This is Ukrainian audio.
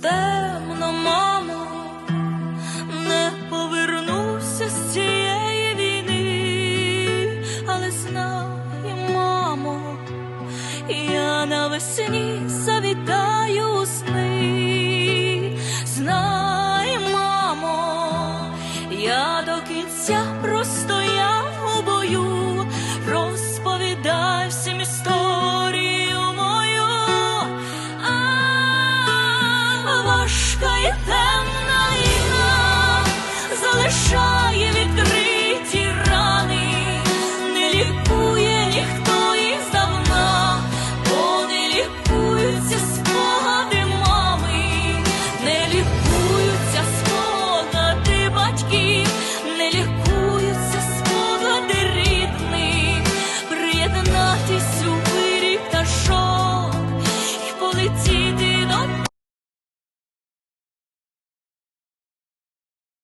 темно, мамо, не повернуся з цієї війни, але знай, мамо, я навесні завітаю у сни, знай, мамо, я до кінця просто. лікує ніхто із давна, бо не лікуються спогади мами, не лікуються спогади батьків, не лікуються спогади рідних, приєднатись у вирік та і полетіти.